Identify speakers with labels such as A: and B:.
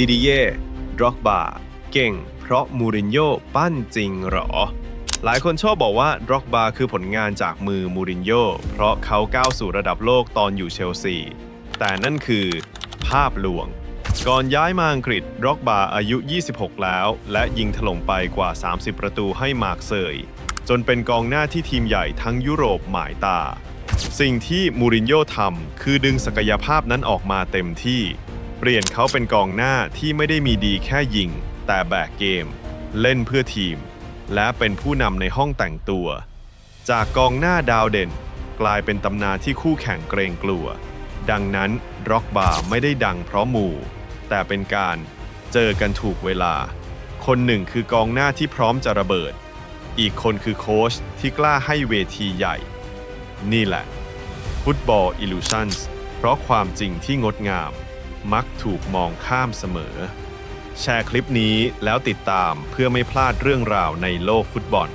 A: ดิดิเย่ดร็อกบาเก่ง เพราะมูรินโญ่ปั้นจริงหรอ หลายคนชอบบอกว่าดร็อกบาคือผลงานจากมือมูรินโญ่เพราะเขาก้าวสู่ระดับโลกตอนอยู่เชลซี แต่นั่นคือ ภาพลวง ก่อนย้ายมาอังกฤษดร็อกบาอายุ 26 แล้ว และยิงถล่มไปกว่า 30 ประตูให้มาร์กเซยจนเป็นกองหน้าที่ทีมใหญ่ทั้งยุโรปหมายตา สิ่งที่มูรินโญ่ทำคือดึงศักยภาพนั้นออกมาเต็มที่ เปลี่ยนเขาเป็นกองหน้าที่ไม่ได้มีดีแค่ยิง แต่แบกเกม เล่นเพื่อทีม และเป็นผู้นำในห้องแต่งตัว จากกองหน้าดาวเด่น กลายเป็นตำนานที่คู่แข่งเกรงกลัว ดังนั้นร็อกบาร์ไม่ได้ดังเพราะหมู่แต่เป็นการเจอกันถูกเวลา คนหนึ่งคือกองหน้าที่พร้อมจะระเบิด อีกคนคือโค้ชที่กล้าให้เวทีใหญ่ นี่แหละฟุตบอลอิลูชันส์เพราะความจริงที่งดงาม มักถูกมองข้ามเสมอ แชร์คลิปนี้แล้วติดตามเพื่อไม่พลาดเรื่องราวในโลกฟุตบอล